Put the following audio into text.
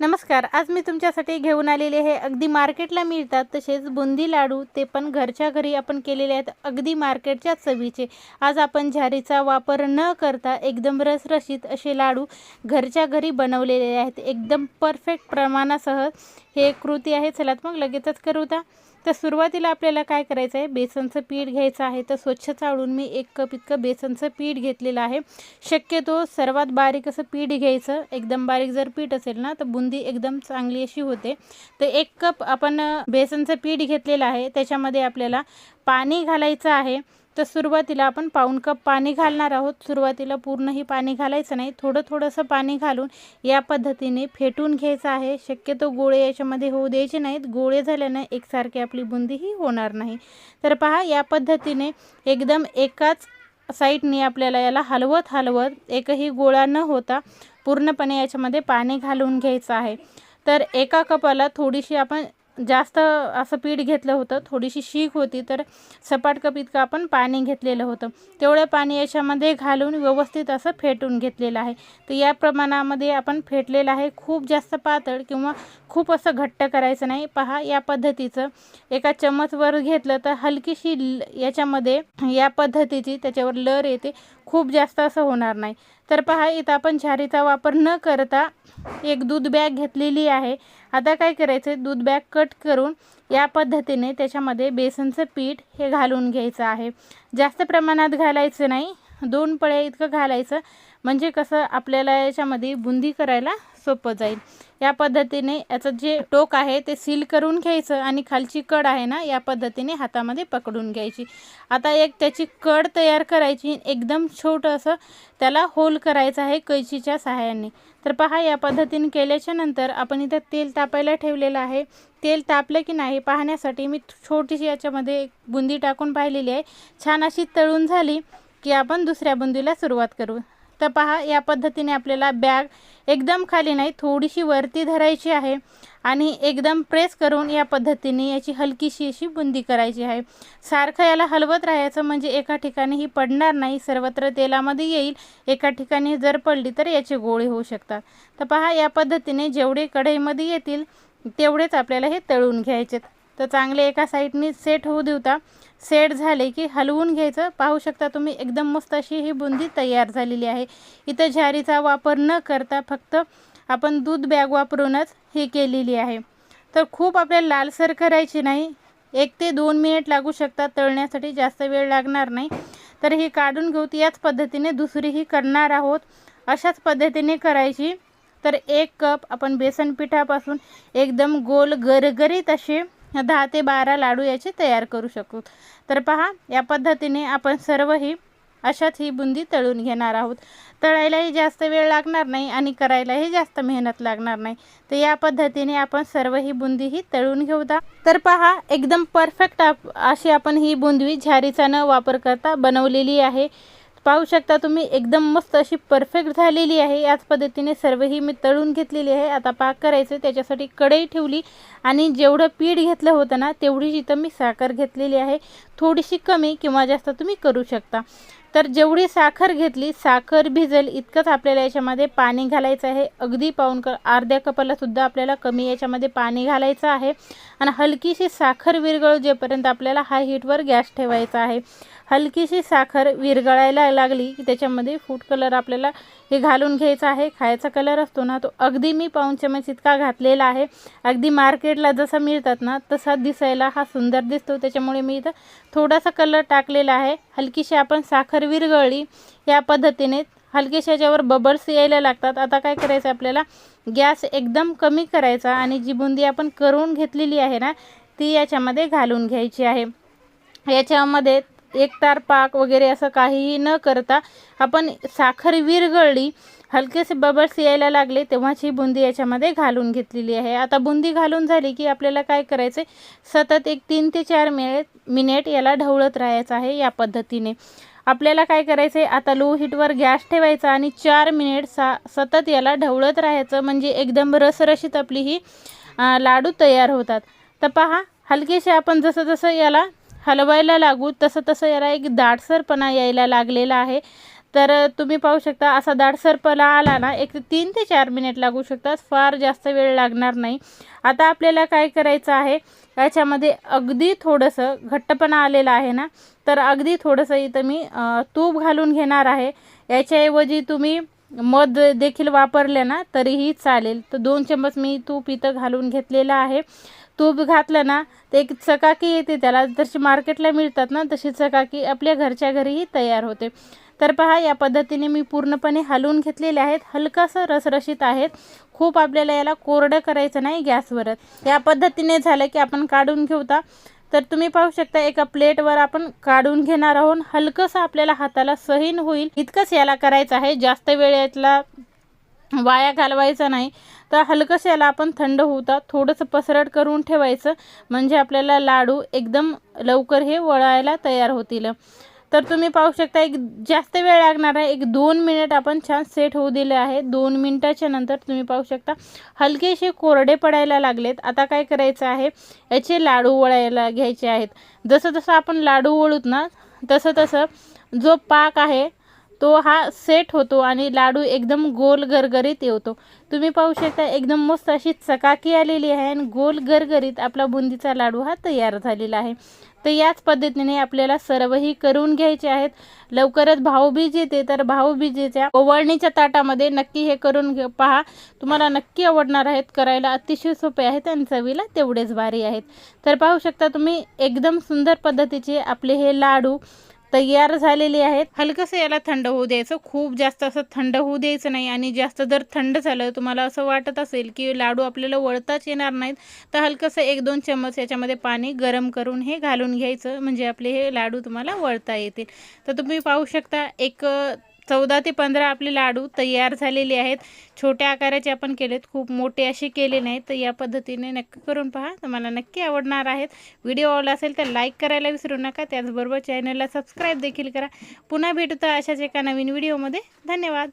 नमस्कार आज मी तुमच्यासाठी घेऊन आलेले हे अगदी मार्केटला मिळतात तसेच बुंदी लाडू ते पण घरच्या घरी आपण केलेले आहेत अगदी मार्केटच्या चवीचे. आज आपण झारीचा वापर न करता एकदम रसरशीत असे लाडू घरच्या घरी बनवलेले आहेत. एकदम परफेक्ट प्रमाणासह हे कृती आहे. चला मग लगेचच करू तर सुरुवातीला आपल्याला काय करायचं आहे बेसनचं पीठ घ्यायचं आहे. तर स्वच्छ चाळून मी एक कप इतकं बेसनचं पीठ घेतलेलं आहे. शक्यतो सर्वात बारीक असं पीठ घ्यायचं. एकदम बारीक जर पीठ असेल ना तर बुंदी एकदम चांगली अशी होते. तर एक कप आपण बेसनचं पीठ घेतलेलं आहे. त्याच्यामध्ये आपल्याला पाणी घालायचं आहे. तर सुरुवातीला आपण पाऊण कप पाणी घालणार आहोत. सुरुवातीला पूर्णही पाणी घालायचं नाही. थोडं थोडंसं पाणी घालून या पद्धतीने फेटून घ्यायचं आहे. शक्यतो गोळे याच्यामध्ये होऊ द्यायचे नाहीत. गोळे झाल्यानं एकसारखी आपली बुंदीही होणार नाही. तर पहा या पद्धतीने एकदम एकाच साईडने आपल्याला याला हलवत हलवत एकही गोळा न होता पूर्णपणे याच्यामध्ये पाणी घालून घ्यायचं आहे. तर एका कपाला थोडीशी आपण जास्त असं पीठ घेतलं होतं थोडीशी शीख होती तर सपाट कप इतकं आपण पाणी घेतलेलं होतं. तेवढं पाणी याच्यामध्ये घालून व्यवस्थित असं फेटून घेतलेलं आहे. तर या प्रमाणामध्ये आपण फेटलेलं आहे. खूप जास्त पातळ किंवा खूप असं घट्ट करायचं नाही. पहा या पद्धतीचं एका चमचवर घेतलं तर हलकीशी ल- याच्यामध्ये या पद्धतीची त्याच्यावर लर येते. खूप जास्त असं होणार नाही. तर पहा इथं आपण झारीचा वापर न करता एक दूध बॅग घेतलेली आहे. आता काय करायचं दूध बॅग कट करून या पद्धतीने त्याच्यामध्ये बेसनचं पीठ हे घालून घ्यायचं आहे. जास्त प्रमाणात घालायचं नाही. दोन पळ्या इतकं घालायचं. म्हणजे कसं आपल्याला याच्यामध्ये बुंदी करायला सोपं जाईल. या पद्धतीने याचं जे टोक आहे ते सील करून घ्यायचं आणि खालची कड आहे ना या पद्धतीने हातामध्ये पकडून घ्यायची. आता एक त्याची कड तयार करायची एकदम छोटं असं त्याला होल करायचं आहे कैचीच्या सहाय्याने. तर पहा या पद्धतीने केल्याच्यानंतर आपण इथं तेल तापायला ठेवलेलं आहे. तेल तापलं की नाही पाहण्यासाठी मी छोटीशी याच्यामध्ये एक बुंदी टाकून पाहिलेली आहे. छान अशी तळून झाली की आपण दुसऱ्या बुंदीला सुरुवात करू. तर पहा या पद्धतीने आपल्याला बॅग एकदम खाली नाही थोडीशी वरती धरायची आहे आणि एकदम प्रेस करून या पद्धतीने याची हलकीशी अशी बुंदी करायची आहे. सारखं याला हलवत राहायचं म्हणजे एका ठिकाणी ही पडणार नाही सर्वत्र तेलामध्ये येईल एका ठिकाणी जर पडली तर याचे गोळे होऊ शकतात. तर पहा या पद्धतीने जेवढे कढईमध्ये येतील तेवढेच आपल्याला हे तळून घ्यायचे तर चांगले एका साईडनी सेट होऊ देऊता. सेट झाले की हलवून घ्यायचं. पाहू शकता तुम्ही एकदम मस्त अशी ही बुंदी तयार झालेली आहे. इथं झारीचा वापर न करता फक्त आपण दूध बॅग वापरूनच ही केलेली आहे. तर खूप आपल्याला लालसर करायची नाही. एक ते दोन मिनिट लागू शकतात तळण्यासाठी जास्त वेळ लागणार नाही. तर ही काढून घेऊ. याच पद्धतीने दुसरीही करणार आहोत. अशाच पद्धतीने करायची. तर एक कप आपण बेसन पिठापासून एकदम गोल गरगरीत असे दहा ते बारा लाडू याचे तयार करू शकू. तर पहा या पद्धतीने आपण सर्वही अशाच ही बुंदी तळून घेणार आहोत. तळायलाही जास्त वेळ लागणार नाही आणि करायलाही जास्त मेहनत लागणार नाही. तर या पद्धतीने आपण सर्व ही बुंदी ही तळून घेऊदा तर पहा एकदम परफेक्ट अशी आपण ही बुंदी झारीचा न वापर करता बनवलेली आहे. पाहू शकता तुम्ही एकदम मस्त अशी परफेक्ट झालेली आहे. याच पद्धतीने सर्व ही मी तळून घेतलेली आहे. आता पाक करायचं त्याच्यासाठी कढई ठेवली आणि जेवढं पीठ घेतलं होतं ना तेवढीच इथं मी साखर घेतलेली आहे थोडीशी कमी किंवा जास्त तुम्ही करू शकता. तर जेवढी साखर घेतली साखर भिजेल इतकंच आपल्याला याच्यामध्ये पाणी घालायचं आहे. अगदी पाऊन क अर्ध्या कपालासुद्धा आपल्याला कमी याच्यामध्ये पाणी घालायचं आहे. आणि हलकीशी साखर विरगळू जेपर्यंत आपल्याला हाय हीटवर गॅस ठेवायचा आहे. हलकीशी साखर विरघळायला लागली की त्याच्यामध्ये फूड कलर आपल्याला हे घालून घ्यायचं आहे. खायचा कलर असतो ना तो अगदी मी पाऊण चमच इतका घातलेला आहे. अगदी मार्केटला जसा मिळतात ना तसा दिसायला हा सुंदर दिसतो. त्याच्यामुळे मी इथं थोडासा कलर टाकलेला आहे. हलकीशी आपण साखर विरगळली या पद्धतीने. हलकेशा याच्यावर बबल्स यायला लागतात. आता काय करायचं आपल्याला? गॅस एकदम कमी करायचा आणि जी बुंदी आपण करून घेतलेली आहे ना ती याच्यामध्ये घालून घ्यायची आहे. याच्यामध्ये एक तार पाक वगैरे असं काहीही न करता आपण साखर विरगळली हलकेसे बबल्स यायला लागले तेव्हाच ही बुंदी याच्यामध्ये घालून घेतलेली आहे. आता बुंदी घालून झाली की आपल्याला काय करायचं सतत एक तीन ते चार मिनिट मिनिट याला ढवळत राहायचं आहे या पद्धतीने. आपल्याला काय करायचं आहे आता लो हीटवर गॅस ठेवायचा आणि चार मिनिट सा सतत याला ढवळत राहायचं. म्हणजे एकदम रसरशीत आपली ही लाडू तयार होतात. तर पहा हलकेसे आपण जसं जसं याला हलवायला लागू. तसं तसं याला एक दाटसरपणा यायला लागलेला आहे. तर तुम्ही पाहू शकता असा दाटसरपणा आला ना एक तीन ते चार मिनिट लागू शकतात. फार जास्त वेळ लागणार नाही. आता आपल्याला काय करायचं आहे याच्यामध्ये अगदी थोडंसं घट्टपणा आलेला आहे ना तर अगदी थोडंसं इथं मी तूप घालून घेणार आहे. याच्याऐवजी तुम्ही मध देखील वापरले ना तरीही चालेल. तर दोन चम्मच मी तूप इथं घालून घेतलेलं आहे. तूप घातलं ना ते एक चकाकी येते त्याला. जशी मार्केटला मिळतात ना तशी चकाकी आपल्या घरच्या घरीही तयार होते. तर पहा या पद्धतीने मी पूर्णपणे हलवून घेतलेले आहेत. हलकासं रसरशीत आहेत. खूप आपल्याला याला कोरडं करायचं नाही गॅसवरच. या पद्धतीने झालं की आपण काढून घेऊता तर तुम्ही पाहू शकता एका प्लेटवर आपण काढून घेणार आहोत. हलकंसं आपल्याला हाताला सहीन होईल. इतकंच याला करायचं आहे. जास्त वेळ यातला वाया घालवायचा नाही. तर हलकंसं याला आपण थंड होता थोडंसं पसरट करून ठेवायचं. म्हणजे आपल्याला लाडू एकदम लवकर हे वळायला तयार होतील. तर तुम्ही पाहू शकता एक जास्त वेळ लागणार आहे. एक दोन मिनिट आपण छान सेट होऊ दिले आहे. दोन मिनिटाच्या नंतर तुम्ही पाहू शकता हलकेसे कोरडे पडायला लागलेत. आता काय करायचं आहे याचे लाडू वळायला घ्यायचे आहेत. जसं जसं आपण लाडू वळूत ना तसं तसं जो पाक आहे तो हा सेट होतो आणि लाडू एकदम गोल गरगरीत येतो. तुम्ही पाहू शकता एकदम मस्त अशी चकाकी आलेली आहे आणि गोल गरगरीत आपला बुंदीचा लाडू हा तयार झालेला आहे. तर याच पद्धतीने आपल्याला सर्वही करून घ्यायचे आहेत. लवकरच भाऊबीज येते तर भाऊबीजेच्या ओवळणीच्या ताटामध्ये नक्की हे करून घे पहा. तुम्हाला नक्की आवडणार आहेत करायला अतिशय सोपे आहेत आणि चवीला तेवढेच भारी आहेत. तर पाहू शकता तुम्ही एकदम सुंदर पद्धतीचे आपले हे लाडू तयार झालेली आहेत. हलकंसं याला थंड होऊ द्यायचं. खूप जास्त असं थंड होऊ द्यायचं नाही आणि जास्त जर थंड झालं तुम्हाला असं वाटत असेल की लाडू आपल्याला वळताच येणार नाहीत तर हलकंसं एक दोन चम्मच याच्यामध्ये पाणी गरम करून हे घालून घ्यायचं. म्हणजे आपले हे लाडू तुम्हाला वळता येतील. तर तुम्ही पाहू शकता एक चौदा ते पंधरा आपले लाडू तयार झालेले आहेत. छोट्या आकाराचे आपण केलेत खूप मोठे असे केले नाहीत. तर या पद्धतीने नक्की करून पहा. तुम्हाला नक्की आवडणार आहेत. व्हिडिओ आवडला असेल तर लाईक करायला विसरू नका. त्याचबरोबर चॅनलला सबस्क्राईब देखील करा. पुन्हा भेटू तर अशाच एका नवीन व्हिडिओमध्ये धन्यवाद.